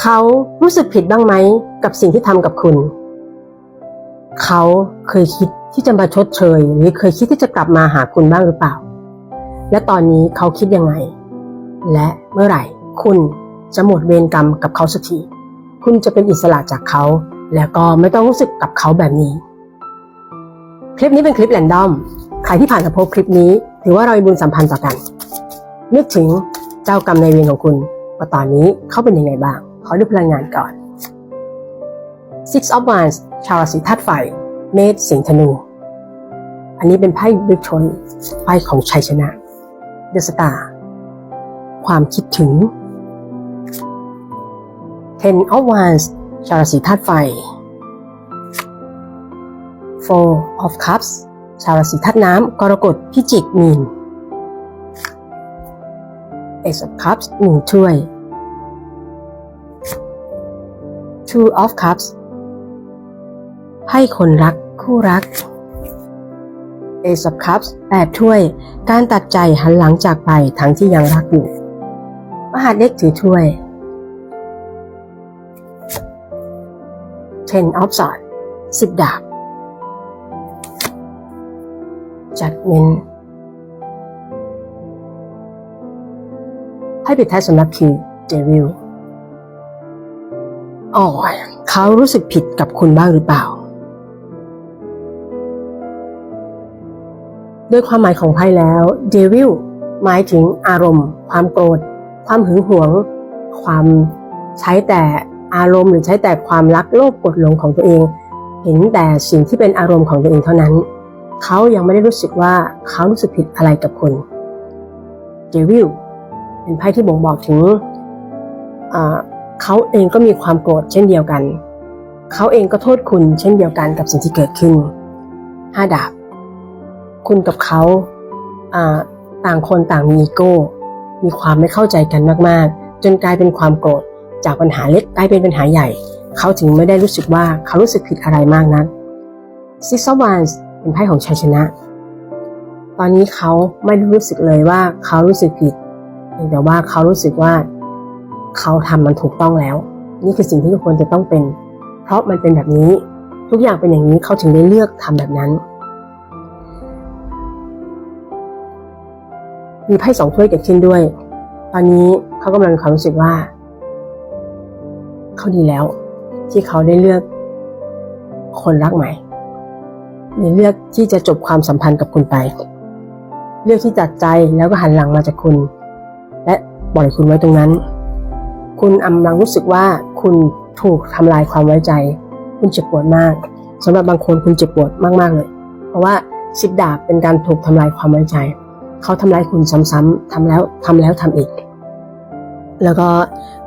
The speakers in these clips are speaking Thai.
เขารู้สึกผิดบ้างไหมกับสิ่งที่ทำกับคุณ เขาเคยคิดที่จะมาชดเชย หรือเคยคิดที่จะกลับมาหาคุณบ้างหรือเปล่า และตอนนี้เขาคิดยังไง และเมื่อไหร่ คุณจะหมดเวรกรรมกับเขาสักทีคุณจะเป็นอิสระจากเขา แล้วก็ไม่ต้องรู้สึกกับเขาแบบนี้ คลิปนี้เป็นคลิปแรนดอม ใครที่ผ่านมาพบคลิปนี้ ถือว่าเรามีบุญสัมพันธ์ต่อกัน นึกถึงเจ้ากรรมนายเวรของคุณว่าตอนนี้เขาเป็นยังไงบ้าง อดูพลังงานก่อน Six of Wands ชาวราศีธาตุไฟ เมษสิงห์ธนู อันนี้เป็นไพ่วิกชนไพ่ของชัยชนะ เดอะสตาร์ความคิดถึง Ten of Wands ชาวราศีธาตุไฟ Four of Cups ชาวราศีธาตุน้ำกรกฎพิจิกมีน Ace of Cups หนึ่งถ้วย Two of Cups ให้คนรักคู่รัก Ace of Cups แปดถ้วย การตัดใจหันหลังจากไปทั้งที่ยังรักอยู่ มหาเล็กถือถ้วย Ten of Swords สิบดาบ จัดเงินให้ปิดท้ายสำหรับคือเอ๋อเขารู้สึกผิดกับคุณบ้างหรือเปล่าด้วยความหมายของไพ่แล้วเดวิลหมายถึงอารมณ์ ความโกรธ ความหึงหวง ความใช้แต่อารมณ์หรือใช้แต่ความรักโลภกดหลงของตัวเอง เห็นแต่สิ่งที่เป็นอารมณ์ของตัวเองเท่านั้น เขายังไม่ได้รู้สึกว่าเขารู้สึกผิดอะไรกับคุณเดวิลเป็นไพ่ที่บ่งบอกถึง เขาเองก็มีความโกรธเช่นเดียวกัน เขาเองก็โทษคุณเช่นเดียวกันกับสิ่งที่เกิดขึ้นห้าดาบ คุณกับเขาต่างคนต่างมีอีโก้ มีความไม่เข้าใจกันมากๆ จนกลายเป็นความโกรธจากปัญหาเล็กกลายเป็นปัญหาใหญ่ เขาถึงไม่ได้รู้สึกว่าเขารู้สึกผิดอะไรมากนัก Six of Wands เป็นไพ่ของชัยชนะ ตอนนี้เขาไม่รู้สึกเลยว่าเขารู้สึกผิดแต่ว่าเขารู้สึกว่า เขาทำมันถูกต้องแล้ว นี่คือสิ่งที่ทุกคนจะต้องเป็น เพราะมันเป็นแบบนี้ทุกอย่างเป็นอย่างนี้เขาถึงได้เลือกทำแบบนั้น มีไพ่สองถ้วยเกิดขึ้นด้วย ตอนนี้เขากำลังมีความรู้สึกว่า เขาดีแล้ว ที่เขาได้เลือก คนรักใหม่หรือเลือกที่จะจบความสัมพันธ์กับคุณไป เลือกที่จัดใจแล้วก็หันหลังมาจากคุณ และปล่อยคุณไว้ตรงนั้น คุณกำลังรู้สึกว่าคุณถูกทำลายความไว้ใจ คุณเจ็บปวดมากสำหรับบางคนคุณเจ็บปวดมากๆเลย เพราะว่าสิบดาบเป็นการถูกทำลายความไว้ใจ เขาทำร้ายคุณซ้ำๆทำแล้วทำแล้วทำอีก แล้วก็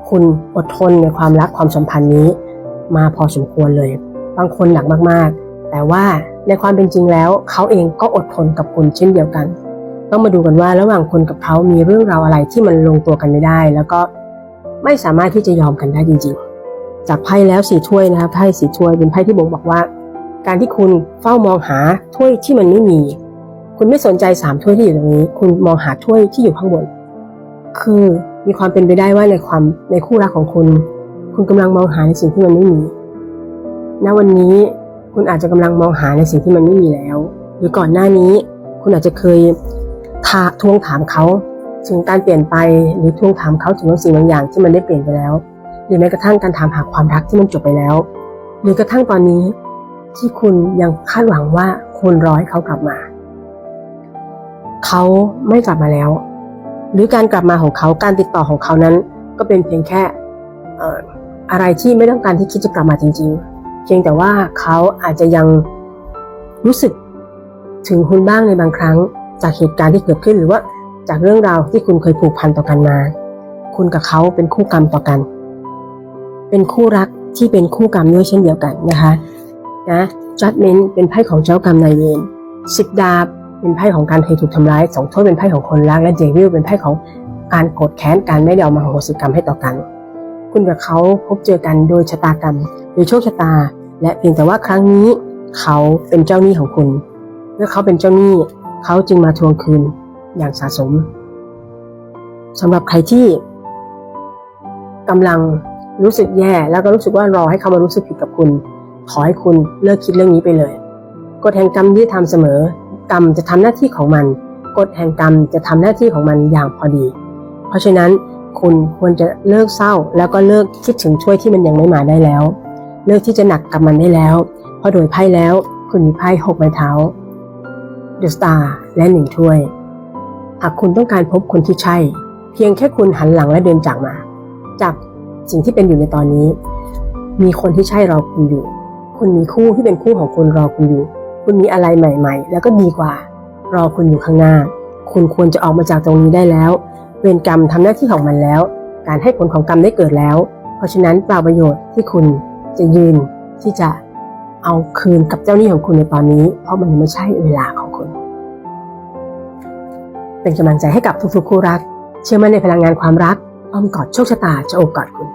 คุณอดทนในความรักความสัมพันธ์นี้มาพอสมควรเลย บางคนหนักมากๆ แต่ว่าในความเป็นจริงแล้ว เขาเองก็อดทนกับคุณเช่นเดียวกัน ต้องมาดูกันว่าระหว่างคุณกับเขามีเรื่องราวอะไรที่มันลงตัวกันไม่ได้ แล้วก็ ไม่สามารถที่จะยอมกันได้จริงๆ จากไพ่แล้วสี่ถ้วยนะครับไพ่สี่ถ้วยเป็นไพ่ที่บ่งบอกว่า การที่คุณเฝ้ามองหาถ้วยที่มันไม่มี คุณไม่สนใจสามถ้วยที่อยู่ตรงนี้ คุณมองหาถ้วยที่อยู่ข้างบน คือมีความเป็นไปได้ว่าในความในคู่รักของคุณ คุณกำลังมองหาในสิ่งที่มันไม่มีณวันนี้คุณอาจจะกำลังมองหาในสิ่งที่มันไม่มีแล้ว หรือก่อนหน้านี้ คุณอาจจะเคยทาทวงถามเขา ถึงการเปลี่ยนไปหรือทวงถามเขาถึงบางสิ่งบางอย่างที่มันได้เปลี่ยนไปแล้ว หรือแม้กระทั่งการถามหาความรักที่มันจบไปแล้ว หรือกระทั่งตอนนี้ที่คุณยังคาดหวังว่าคุณรอให้เขากลับมา เขาไม่กลับมาแล้ว หรือการกลับมาของเขาการติดต่อของเขานั้น ก็เป็นเพียงแค่อ่ออะไรที่ไม่ต้องการที่คิดจะกลับมาจริง ๆ เพียงแต่ว่าเขาอาจจะยังรู้สึกถึงคุณบ้างในบางครั้งจากเหตุการณ์ที่เกิดขึ้นหรือว่า จากเรื่องราวที่คุณเคยผูกพันต่อกันมา คุณกับเขาเป็นคู่กรรมต่อกัน เป็นคู่รักที่เป็นคู่กรรมด้วยเช่นเดียวกันนะคะนะจัดเมนเป็นไพ่ของเจ้ากรรมนายเวรสิบดาบเป็นไพ่ของการเคยถูกทำร้ายสองถ้วยเป็นไพ่ของคนรักและเดวิลเป็นไพ่ของการโกรธแค้นการไม่ได้เอามาโหสิกรรมให้ต่อกัน คุณกับเขาพบเจอกันโดยชะตากรรมโดยโชคชะตา และเพียงแต่ว่าครั้งนี้เขาเป็นเจ้าหนี้ของคุณ เมื่อเขาเป็นเจ้าหนี้เขาจึงมาทวงคืน อย่างสะสมสำหรับใครที่กำลังรู้สึกแย่ แล้วก็รู้สึกว่ารอให้เขามารู้สึกผิดกับคุณ ขอให้คุณเลิกคิดเรื่องนี้ไปเลยกฎแห่งกรรมที่ทำเสมอ กรรมจะทำหน้าที่ของมันกฎแห่งกรรมจะทำหน้าที่ของมันอย่างพอดี เพราะฉะนั้นคุณควรจะเลิกเศร้า แล้วก็เลิกคิดถึงช่วยที่มันยังไม่มาได้แล้ว เลิกที่จะหนักกับมันได้แล้ว เพราะโดยไพ่แล้วคุณมีไพ่หกไม้เท้า The Star และหนึ่งถ้วยากคุณต้องการพบคนที่ใช่ เพียงแค่คุณหันหลังและเดินจากมา จากสิ่งที่เป็นอยู่ในตอนนี้ มีคนที่ใช่รอคุณอยู่ คุณมีคู่ที่เป็นคู่ของคุณรอคุณอยู่ คุณมีอะไรใหม่ ๆ แล้วก็ดีกว่า รอคุณอยู่ข้างหน้า คุณควรจะออกมาจากตรงนี้ได้แล้ว เวรกรรมทำหน้าที่ของมันแล้ว การให้ผลของกรรมได้เกิดแล้ว เพราะฉะนั้นเปล่าประโยชน์ที่คุณจะยืนที่จะเอาคืนกับเจ้าหนี้ของคุณในตอนนี้ เพราะมันไม่ใช่เวลาของ เป็นกำลังใจให้กับทุกๆคู่รัก เชื่อมั่นในพลังงานความรักอ้อมกอดโชคชะตาจะโอบกอดคุณ